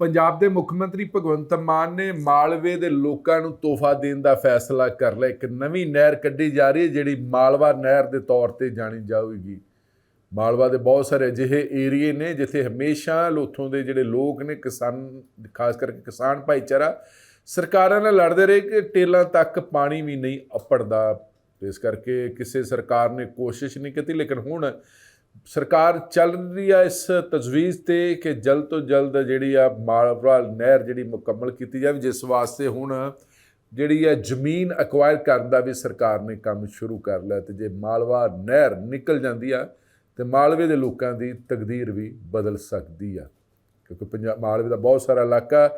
ਪੰਜਾਬ ਦੇ ਮੁੱਖ ਮੰਤਰੀ ਭਗਵੰਤ ਮਾਨ ਨੇ ਮਾਲਵੇ ਦੇ ਲੋਕਾਂ ਨੂੰ ਤੋਹਫਾ ਦੇਣ ਦਾ ਫੈਸਲਾ ਕਰ ਲਿਆ। ਇੱਕ ਨਵੀਂ ਨਹਿਰ ਕੱਢੀ ਜਾ ਰਹੀ ਹੈ, ਜਿਹੜੀ ਮਾਲਵਾ ਨਹਿਰ ਦੇ ਤੌਰ ਤੇ ਜਾਣੀ ਜਾਊਗੀ। ਮਾਲਵਾ ਦੇ ਬਹੁਤ ਸਾਰੇ ਅਜਿਹੇ ਏਰੀਏ ਨੇ, ਜਿੱਥੇ ਹਮੇਸ਼ਾ ਉੱਥੋਂ ਦੇ ਜਿਹੜੇ ਲੋਕ ਨੇ, ਕਿਸਾਨ, ਖਾਸ ਕਰਕੇ ਕਿਸਾਨ ਭਾਈਚਾਰਾ, ਸਰਕਾਰਾਂ ਨਾਲ ਲੜਦੇ ਰਹੇ ਕਿ ਟੇਲਾਂ ਤੱਕ ਪਾਣੀ ਵੀ ਨਹੀਂ ਅੱਪੜਦਾ। ਇਸ ਕਰਕੇ ਕਿਸੇ ਸਰਕਾਰ ਨੇ ਕੋਸ਼ਿਸ਼ ਨਹੀਂ ਕੀਤੀ, ਲੇਕਿਨ ਹੁਣ ਸਰਕਾਰ ਚੱਲ ਰਹੀ ਆ ਇਸ ਤਜਵੀਜ਼ ਤੇ ਕਿ ਜਲਦ ਤੋਂ ਜਲਦ ਜਿਹੜੀ ਆ ਮਾਲਵਾ ਨਹਿਰ ਜਿਹੜੀ ਮੁਕੰਮਲ ਕੀਤੀ ਜਾਵੇ, ਜਿਸ ਵਾਸਤੇ ਹੁਣ ਜਿਹੜੀ ਆ ਜ਼ਮੀਨ ਅਕਵਾਇਰ ਕਰਨ ਦਾ ਵੀ ਸਰਕਾਰ ਨੇ ਕੰਮ ਸ਼ੁਰੂ ਕਰ ਲਿਆ ਤੇ ਜੇ ਮਾਲਵਾ ਨਹਿਰ ਨਿਕਲ ਜਾਂਦੀ ਆ ਤੇ ਮਾਲਵੇ ਦੇ ਲੋਕਾਂ ਦੀ ਤਕਦੀਰ ਵੀ ਬਦਲ ਸਕਦੀ ਆ। ਕਿਉਂਕਿ ਪੰਜਾਬ ਮਾਲਵੇ ਦਾ ਬਹੁਤ ਸਾਰਾ ਇਲਾਕਾ,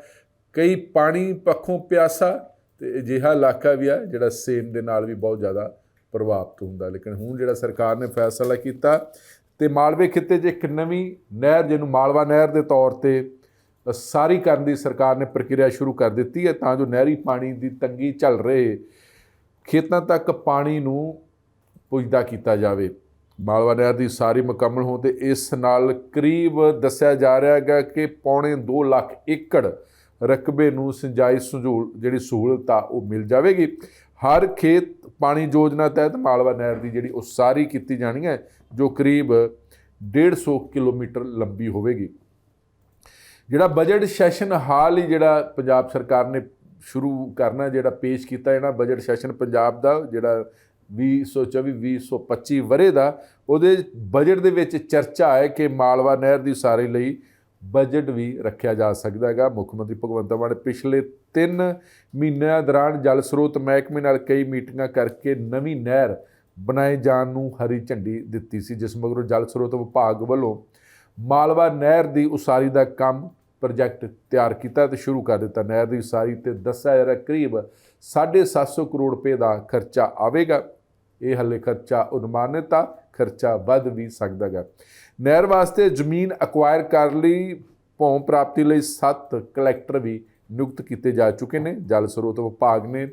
ਕਈ ਪਾਣੀ ਪੱਖੋਂ ਪਿਆਸਾ ਤੇ ਅਜਿਹਾ ਇਲਾਕਾ ਵੀ ਆ ਜਿਹੜਾ ਸੇਮ ਦੇ ਨਾਲ ਵੀ ਬਹੁਤ ਜ਼ਿਆਦਾ ਪ੍ਰਭਾਵਿਤ ਹੁੰਦਾ। ਲੇਕਿਨ ਹੁਣ ਜਿਹੜਾ ਸਰਕਾਰ ਨੇ ਫੈਸਲਾ ਕੀਤਾ ਤੇ ਮਾਲਵੇ ਖਿੱਤੇ 'ਚ ਇੱਕ ਨਵੀਂ ਨਹਿਰ, ਜਿਹਨੂੰ ਮਾਲਵਾ ਨਹਿਰ ਦੇ ਤੌਰ ਤੇ ਸਾਰੀ ਕਰਨ ਦੀ ਸਰਕਾਰ ਨੇ ਪ੍ਰਕਿਰਿਆ ਸ਼ੁਰੂ ਕਰ ਦਿੱਤੀ ਹੈ ਤਾਂ ਜੋ ਨਹਿਰੀ ਪਾਣੀ ਦੀ ਤੰਗੀ ਚੱਲ ਰਹੇ ਖੇਤਾਂ ਤੱਕ ਪਾਣੀ ਨੂੰ ਪੁੱਜਦਾ ਕੀਤਾ ਜਾਵੇ। ਮਾਲਵਾ ਨਹਿਰ ਦੀ ਸਾਰੀ ਮੁਕੰਮਲ ਹੋਣ ਤੇ ਇਸ ਨਾਲ ਕਰੀਬ ਦੱਸਿਆ ਜਾ ਰਿਹਾ ਹੈਗਾ ਕਿ ਪੌਣੇ 2 ਲੱਖ ਏਕੜ ਰਕਬੇ ਨੂੰ ਸਿੰਜਾਈ ਸਹੂਲ ਜਿਹੜੀ ਸਹੂਲਤ ਆ, ਉਹ ਮਿਲ ਜਾਵੇਗੀ। ਹਰ ਖੇਤ ਪਾਣੀ ਯੋਜਨਾ ਤਹਿਤ ਮਾਲਵਾ ਨਹਿਰ ਦੀ ਜਿਹੜੀ ਉਹ ਸਾਰੀ ਕੀਤੀ ਜਾਣੀ ਹੈ, ਜੋ ਕਰੀਬ 150 ਕਿਲੋਮੀਟਰ ਲੰਬੀ ਹੋਵੇਗੀ। ਜਿਹੜਾ ਬਜਟ ਸੈਸ਼ਨ ਹਾਲ ਹੀ ਜਿਹੜਾ ਪੰਜਾਬ ਸਰਕਾਰ ਨੇ ਸ਼ੁਰੂ ਕਰਨਾ, ਜਿਹੜਾ ਪੇਸ਼ ਕੀਤਾ ਜਿਹੜਾ ਬਜਟ ਸੈਸ਼ਨ ਪੰਜਾਬ ਦਾ ਜਿਹੜਾ 2024 2025 ਵਰੇ ਦਾ, ਉਹਦੇ ਬਜਟ ਦੇ ਵਿੱਚ ਚਰਚਾ ਹੈ ਕਿ ਮਾਲਵਾ ਨਹਿਰ ਦੀ ਸਾਰੀ ਲਈ ਬਜਟ ਵੀ ਰੱਖਿਆ ਜਾ ਸਕਦਾ ਹੈਗਾ। ਮੁੱਖ ਮੰਤਰੀ ਭਗਵੰਤ ਮਾਨ ਪਿਛਲੇ 3 ਮਹੀਨਿਆਂ ਦੌਰਾਨ ਜਲ ਸਰੋਤ ਮਹਿਕਮੇ ਨਾਲ ਕਈ ਮੀਟਿੰਗਾਂ ਕਰਕੇ ਨਵੀਂ ਨਹਿਰ ਬਣਾਏ ਜਾਣ ਨੂੰ ਹਰੀ ਝੰਡੀ ਦਿੱਤੀ ਸੀ, ਜਿਸ ਮਗਰੋਂ ਜਲ ਸਰੋਤ ਵਿਭਾਗ ਵੱਲੋਂ ਮਾਲਵਾ ਨਹਿਰ ਦੀ ਉਸਾਰੀ ਦਾ ਕੰਮ ਪ੍ਰੋਜੈਕਟ ਤਿਆਰ ਕੀਤਾ ਤੇ ਸ਼ੁਰੂ ਕਰ ਦਿੱਤਾ। ਨਹਿਰ ਦੀ ਉਸਾਰੀ ਤੇ ਦੱਸਿਆ ਜਾ ਰਿਹਾ ਕਰੀਬ 750 ਕਰੋੜ ਰੁਪਏ ਦਾ ਖਰਚਾ ਆਵੇਗਾ। ਇਹ ਹੱਲੇ ਖਰਚਾ ਅਨੁਮਾਨਿਤ ਆ। ਖਰਚਾ ਵੱਧ ਵੀ ਸਕਦਾ ਹੈਗਾ ਨਹਿਰ ਵਾਸਤੇ ਜ਼ਮੀਨ ਅਕਵਾਇਰ ਕਰ ਲਈ, ਭੌਂ ਪ੍ਰਾਪਤੀ ਲਈ 7 ਕਲੈਕਟਰ ਵੀ ਨਿਯੁਕਤ ਕੀਤੇ ਜਾ ਚੁੱਕੇ ਨੇ। ਜਲ ਸਰੋਤ ਵਿਭਾਗ ਨੇ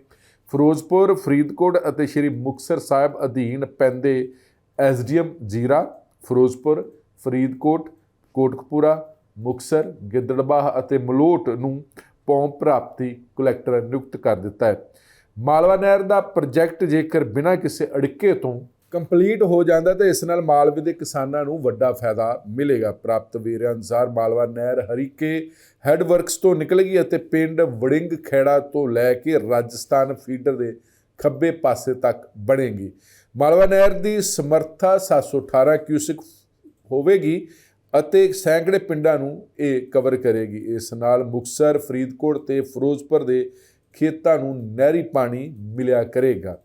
ਫਿਰੋਜ਼ਪੁਰ, ਫਰੀਦਕੋਟ ਅਤੇ ਸ਼੍ਰੀ ਮੁਕਤਸਰ ਸਾਹਿਬ ਅਧੀਨ ਪੈਂਦੇ ਐਸਡੀਐਮ ਜੀਰਾ, ਫਿਰੋਜ਼ਪੁਰ, ਫਰੀਦਕੋਟ, ਕੋਟਕਪੂਰਾ, ਮੁਕਤਸਰ, ਗਿੱਦੜਬਾਹ ਅਤੇ ਮਲੋਟ ਨੂੰ ਭੌਂ ਪ੍ਰਾਪਤੀ ਕਲੈਕਟਰ ਨਿਯੁਕਤ ਕਰ ਦਿੱਤਾ ਹੈ। ਮਾਲਵਾ ਨਹਿਰ ਦਾ ਪ੍ਰੋਜੈਕਟ ਜੇਕਰ ਬਿਨਾਂ ਕਿਸੇ ਅੜਿੱਕੇ ਤੋਂ ਕੰਪਲੀਟ ਹੋ ਜਾਂਦਾ ਤਾਂ ਇਸ ਨਾਲ ਮਾਲਵੇ ਦੇ ਕਿਸਾਨਾਂ ਨੂੰ ਵੱਡਾ ਫਾਇਦਾ ਮਿਲੇਗਾ। ਪ੍ਰਾਪਤ ਵੇਰਿਆਂ ਅਨੁਸਾਰ ਮਾਲਵਾ ਨਹਿਰ ਹਰੀਕੇ ਹੈੱਡ ਵਰਕਸ ਤੋਂ ਨਿਕਲੇਗੀ ਅਤੇ ਪਿੰਡ ਵੜਿੰਗ ਖੇੜਾ ਤੋਂ ਲੈ ਕੇ ਰਾਜਸਥਾਨ ਫੀਡਰ ਦੇ ਖੱਬੇ ਪਾਸੇ ਤੱਕ ਬਣੇਗੀ। ਮਾਲਵਾ ਨਹਿਰ ਦੀ ਸਮਰੱਥਾ 718 ਕਿਊਸਿਕ ਹੋਵੇਗੀ ਅਤੇ ਸੈਂਕੜੇ ਪਿੰਡਾਂ ਨੂੰ ਇਹ ਕਵਰ ਕਰੇਗੀ। ਇਸ ਨਾਲ ਮੁਕਸਰ ਫਰੀਦਕੋਟ ਤੇ ਫਿਰੋਜ਼ਪੁਰ ਦੇ ਖੇਤਾਂ ਨੂੰ ਨਹਿਰੀ ਪਾਣੀ ਮਿਲਿਆ ਕਰੇਗਾ।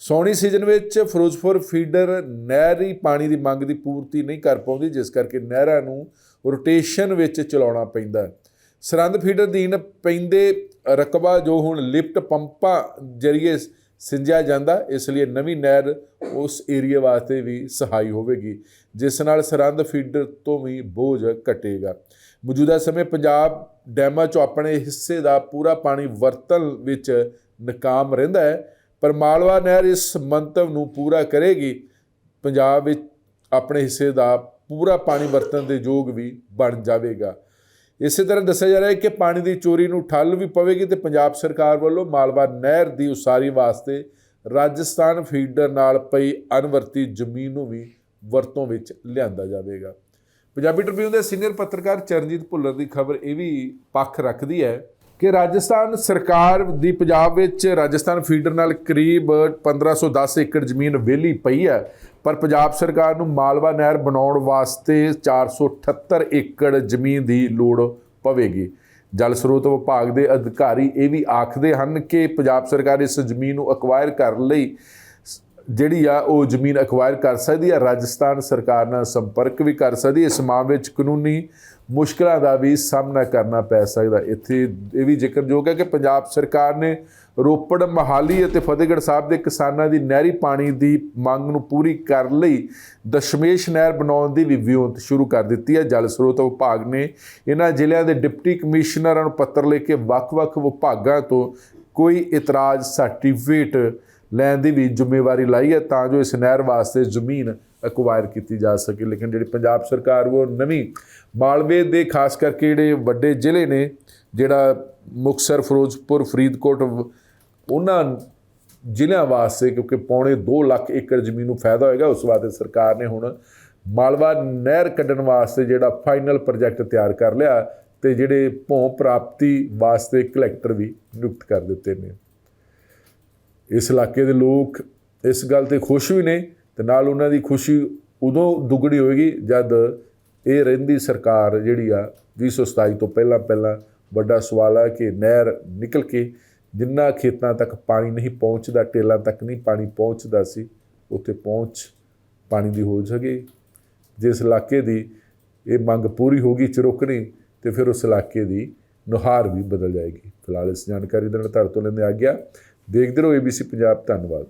ਸੌਣੀ ਸੀਜ਼ਨ ਵਿੱਚ ਫਿਰੋਜ਼ਪੁਰ ਫੀਡਰ ਨਹਿਰੀ ਪਾਣੀ ਦੀ ਮੰਗ ਦੀ ਪੂਰਤੀ ਨਹੀਂ ਕਰ ਪਾਉਂਦੀ, ਜਿਸ ਕਰਕੇ ਨਹਿਰਾਂ ਨੂੰ ਰੋਟੇਸ਼ਨ ਵਿੱਚ ਚਲਾਉਣਾ ਪੈਂਦਾ ਹੈ। ਸਰੰਦ ਫੀਡਰ ਦੀਨ ਪੈਂਦੇ ਰਕਬਾ ਜੋ ਹੁਣ ਲਿਫਟ ਪੰਪਾਂ ਜਰੀਏ ਸਿੰਜਿਆ ਜਾਂਦਾ, ਇਸ ਲਈ ਨਵੀਂ ਨਹਿਰ ਉਸ ਏਰੀਆ ਵਾਸਤੇ ਵੀ ਸਹਾਈ ਹੋਵੇਗੀ, ਜਿਸ ਨਾਲ ਸਰੰਦ ਫੀਡਰ ਤੋਂ ਵੀ ਬੋਝ ਘਟੇਗਾ। ਮੌਜੂਦਾ ਸਮੇਂ ਪੰਜਾਬ ਡੈਮਾਂ 'ਚੋਂ ਆਪਣੇ ਹਿੱਸੇ ਦਾ ਪੂਰਾ ਪਾਣੀ ਵਰਤਣ ਵਿੱਚ ਨਾਕਾਮ ਰਹਿੰਦਾ ਹੈ। ਪਰ ਮਾਲਵਾ ਨਹਿਰ ਇਸ ਮੰਤਵ ਨੂੰ ਪੂਰਾ ਕਰੇਗੀ। ਪੰਜਾਬ ਵਿੱਚ ਆਪਣੇ ਹਿੱਸੇ ਦਾ ਪੂਰਾ ਪਾਣੀ ਵਰਤਣ ਦੇ ਯੋਗ ਵੀ ਬਣ ਜਾਵੇਗਾ। ਇਸੇ ਤਰ੍ਹਾਂ ਦੱਸਿਆ ਜਾ ਰਿਹਾ ਹੈ ਕਿ ਪਾਣੀ ਦੀ ਚੋਰੀ ਨੂੰ ਠੱਲ ਵੀ ਪਵੇਗੀ ਤੇ ਪੰਜਾਬ ਸਰਕਾਰ ਵੱਲੋਂ ਮਾਲਵਾ ਨਹਿਰ ਦੀ ਉਸਾਰੀ ਵਾਸਤੇ ਰਾਜਸਥਾਨ ਫੀਡਰ ਨਾਲ ਪਈ ਅਨਵਰਤੀ ਜ਼ਮੀਨ ਨੂੰ ਵੀ ਵਰਤੋਂ ਵਿੱਚ ਲਿਆਂਦਾ ਜਾਵੇਗਾ। ਪੰਜਾਬੀ ਟ੍ਰਿਬਿਊਨ ਦੇ ਸੀਨੀਅਰ ਪੱਤਰਕਾਰ ਚਰਨਜੀਤ ਭੁੱਲਰ ਦੀ ਖਬਰ ਇਹ ਵੀ ਪੱਖ ਰੱਖਦੀ ਹੈ ਕਿ ਰਾਜਸਥਾਨ ਸਰਕਾਰ ਦੀ ਪੰਜਾਬ ਵਿੱਚ ਰਾਜਸਥਾਨ ਫੀਡਰ ਨਾਲ ਕਰੀਬ 1510 ਏਕੜ ਜ਼ਮੀਨ ਵਿਹਲੀ ਪਈ ਹੈ, ਪਰ ਪੰਜਾਬ ਸਰਕਾਰ ਨੂੰ ਮਾਲਵਾ ਨਹਿਰ ਬਣਾਉਣ ਵਾਸਤੇ 478 ਏਕੜ ਜ਼ਮੀਨ ਦੀ ਲੋੜ ਪਵੇਗੀ। ਜਲ ਸਰੋਤ ਵਿਭਾਗ ਦੇ ਅਧਿਕਾਰੀ ਇਹ ਵੀ ਆਖਦੇ ਹਨ ਕਿ ਪੰਜਾਬ ਸਰਕਾਰ ਇਸ ਜ਼ਮੀਨ ਨੂੰ ਅਕਵਾਇਰ ਕਰਨ ਲਈ ਜਿਹੜੀ ਆ ਉਹ ਜ਼ਮੀਨ ਅਕਵਾਇਰ ਕਰ ਸਕਦੀ ਹੈ ਰਾਜਸਥਾਨ ਸਰਕਾਰ ਨਾਲ ਸੰਪਰਕ ਵੀ ਕਰ ਸਕਦੀ ਹੈ ਇਸ ਮਾਮਲੇ ਵਿੱਚ ਕਾਨੂੰਨੀ ਮੁਸ਼ਕਲਾਂ ਦਾ ਵੀ ਸਾਹਮਣਾ ਕਰਨਾ ਪੈ ਸਕਦਾ। ਇੱਥੇ ਇਹ ਵੀ ਜ਼ਿਕਰਯੋਗ ਹੈ ਕਿ ਪੰਜਾਬ ਸਰਕਾਰ ਨੇ ਰੋਪੜ ਮਹਾਲੀ ਅਤੇ ਫਤਿਹਗੜ੍ਹ ਸਾਹਿਬ ਦੇ ਕਿਸਾਨਾਂ ਦੀ ਨਹਿਰੀ ਪਾਣੀ ਦੀ ਮੰਗ ਨੂੰ ਪੂਰੀ ਕਰਨ ਲਈ, ਦਸ਼ਮੇਸ਼ ਨਹਿਰ ਬਣਾਉਣ ਦੀ ਵੀ ਵਿਉਂਤ ਸ਼ੁਰੂ ਕਰ ਦਿੱਤੀ ਹੈ। ਜਲ ਸਰੋਤ ਵਿਭਾਗ ਨੇ ਇਹਨਾਂ ਜ਼ਿਲ੍ਹਿਆਂ ਦੇ ਡਿਪਟੀ ਕਮਿਸ਼ਨਰਾਂ ਨੂੰ ਪੱਤਰ ਲਿਖ ਕੇ ਵੱਖ-ਵੱਖ ਵਿਭਾਗਾਂ ਤੋਂ ਕੋਈ ਇਤਰਾਜ਼, ਸਰਟੀਫਿਕੇਟ ਲੈਣ ਦੀ ਵੀ ਜ਼ਿੰਮੇਵਾਰੀ ਲਾਈ ਹੈ ਤਾਂ ਜੋ ਇਸ ਨਹਿਰ ਵਾਸਤੇ ਜ਼ਮੀਨ ਐਕਵਾਇਰ ਕੀਤੀ ਜਾ ਸਕੇ। ਲੇਕਿਨ ਜਿਹੜੀ ਪੰਜਾਬ ਸਰਕਾਰ ਉਹ ਨਵੀਂ ਮਾਲਵੇ ਦੇ ਖਾਸ ਕਰਕੇ ਜਿਹੜੇ ਵੱਡੇ ਜ਼ਿਲ੍ਹੇ ਨੇ, ਜਿਹੜਾ ਮੁਕਤਸਰ, ਫਿਰੋਜ਼ਪੁਰ, ਫਰੀਦਕੋਟ, ਉਹਨਾਂ ਜ਼ਿਲ੍ਹਿਆਂ ਵਾਸਤੇ ਕਿਉਂਕਿ ਪੌਣੇ 2 ਲੱਖ ਏਕੜ ਜ਼ਮੀਨ ਨੂੰ ਫਾਇਦਾ ਹੋਏਗਾ, ਉਸ ਵਾਸਤੇ ਸਰਕਾਰ ਨੇ ਹੁਣ ਮਾਲਵਾ ਨਹਿਰ ਕੱਢਣ ਵਾਸਤੇ ਜਿਹੜਾ ਫਾਈਨਲ ਪ੍ਰੋਜੈਕਟ ਤਿਆਰ ਕਰ ਲਿਆ ਤੇ ਜਿਹੜੇ ਭੋਂ ਪ੍ਰਾਪਤੀ ਵਾਸਤੇ ਕਲੈਕਟਰ ਵੀ ਨਿਯੁਕਤ ਕਰ ਦਿੱਤੇ ਨੇ। ਇਸ ਇਲਾਕੇ ਦੇ ਲੋਕ ਇਸ ਗੱਲ ਤੇ ਖੁਸ਼ ਵੀ ਨੇ ਤੇ ਨਾਲ ਉਹਨਾਂ ਦੀ ਖੁਸ਼ੀ ਉਦੋਂ ਦੁੱਗਣੀ ਹੋਏਗੀ ਜਦ ਇਹ ਰਹਿੰਦੀ ਸਰਕਾਰ ਜਿਹੜੀ ਆ 2027 ਤੋਂ ਪਹਿਲਾਂ ਪਹਿਲਾਂ ਵੱਡਾ ਸਵਾਲ ਆ ਕਿ ਨਹਿਰ ਨਿਕਲ ਕੇ ਜਿੰਨਾ ਖੇਤਾਂ ਤੱਕ ਪਾਣੀ ਨਹੀਂ ਪਹੁੰਚਦਾ, ਟੇਲਾਂ ਤੱਕ ਨਹੀਂ ਪਾਣੀ ਪਹੁੰਚਦਾ ਸੀ, ਉੱਥੇ ਪਹੁੰਚ ਪਾਣੀ ਦੀ ਹੋ ਸਕੇ। ਜਿਸ ਇਲਾਕੇ ਦੀ ਇਹ ਮੰਗ ਪੂਰੀ ਹੋਗੀ ਚਰੁਕਣੀ ਤੇ ਫਿਰ ਉਸ ਇਲਾਕੇ ਦੀ ਨੁਹਾਰ ਵੀ ਬਦਲ ਜਾਏਗੀ। ਫਿਲਹਾਲ ਇਸ ਜਾਣਕਾਰੀ ਦੇ ਨਾਲ ਤੁਹਾਡੇ ਤੋਂ ਲੈਂਦੇ ਆ ਗਿਆ। ਦੇਖਦੇ ਰਹੋ ABC ਪੰਜਾਬ ਧੰਨਵਾਦ।